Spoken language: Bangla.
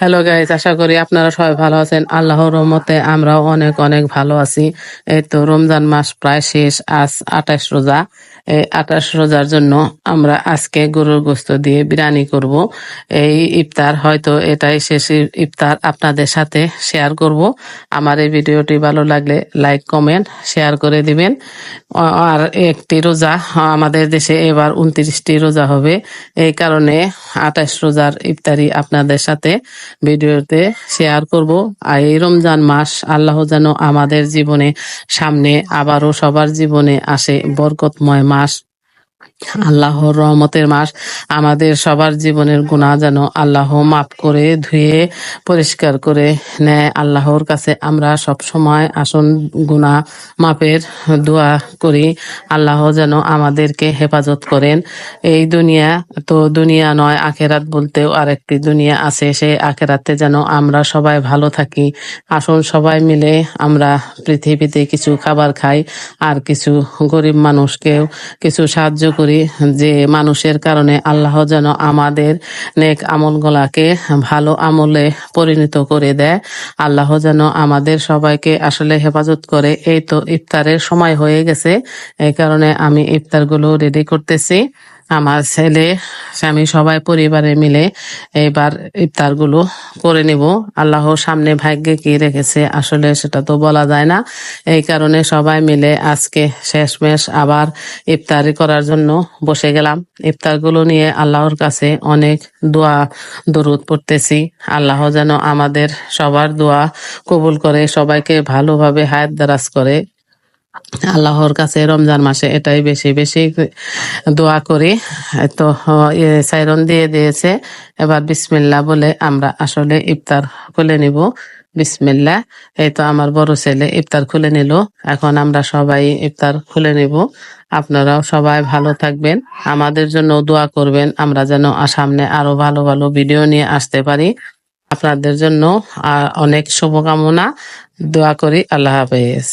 হ্যালো গাইজ আশা করি আপনারা সবাই ভালো আছেন। আল্লাহর রহমতে আমরাও অনেক অনেক ভালো আছি। এই তো রমজান মাস প্রায় শেষ, আজ আঠাশ রোজা। এই আঠাশ রোজার জন্য আমরা আজকে গরুর গোস্ত দিয়ে বিরিয়ানি করব। এই ইফতার, হয়তো এটাই শেষ ইফতার আপনাদের সাথে শেয়ার করব। আমার এই ভিডিওটি ভালো লাগলে লাইক, কমেন্ট, শেয়ার করে দিবেন। আর একটি রোজা, আমাদের দেশে এবার উনত্রিশটি রোজা হবে। এই কারণে আঠাশ রোজার ইফতারি আপনাদের সাথে ভিডিওতে শেয়ার করব। আর এই রমজান মাস আল্লাহ যেন আমাদের জীবনে সামনে আবারও সবার জীবনে আসে বরকতময় মাস। আল্লাহর রহমতের মাস। আমাদের সবার জীবনের গুণা যেন আল্লাহ মাফ করে, ধুয়ে, পরিষ্কার করে নেয়। আল্লাহর কাছে আমরা সব সময় আসন গুণা মাপের দোয়া করি। আল্লাহ যেন আমাদেরকে হেফাজত করেন। এই দুনিয়া তো দুনিয়া নয়, আখেরাত বলতেও আরেকটি দুনিয়া আছে। সেই আখেরাতে যেন আমরা সবাই ভালো থাকি। আসুন সবাই মিলে আমরা পৃথিবীতে কিছু খাবার খাই, আর কিছু গরিব মানুষকেও কিছু সাহায্য করি। যে মানুষের কারণে আল্লাহ যেন আমাদের নেক আমল আমলগুলাকে ভালো আমলে পরিণত করে দেয়। আল্লাহ যেন আমাদের সবাইকে আসলে হেফাজত করে। এই তো ইফতারের সময় হয়ে গেছে। এই কারণে আমি ইফতারগুলো রেডি করতেছি। আমার ছেলে, স্বামী সবাই পরিবারে মিলে এবার ইফতারগুলো করে নিব। আল্লাহ সামনে ভাগ্যে কি রেখেছে আসলে সেটা তো বলা যায় না। এই কারণে সবাই মিলে আজকে শেষমেশ আবার ইফতারি করার জন্য বসে গেলাম। ইফতারগুলো নিয়ে আল্লাহর কাছে অনেক দোয়া দরুদ পড়তেছি। আল্লাহ যেন আমাদের সবার দোয়া কবুল করে, সবাইকে ভালোভাবে হায়াত দারাজ করে। আল্লাহর কাছে রমজান মাসে এটাই বেশি বেশি দোয়া করি। তো সাইরন দিয়ে দিয়েছে। এবার বিসমিল্লা বলে আমরা আসলে ইফতার খুলে নিব। বিসমিল্লা, এই তো আমার বড় ছেলে ইফতার খুলে নিল। এখন আমরা সবাই ইফতার খুলে নিব। আপনারাও সবাই ভালো থাকবেন। আমাদের জন্য দোয়া করবেন। আমরা যেন সামনে আরও ভালো ভালো ভিডিও নিয়ে আসতে পারি। আপনাদের জন্য অনেক শুভকামনা। দোয়া করি। আল্লাহ হাফেজ।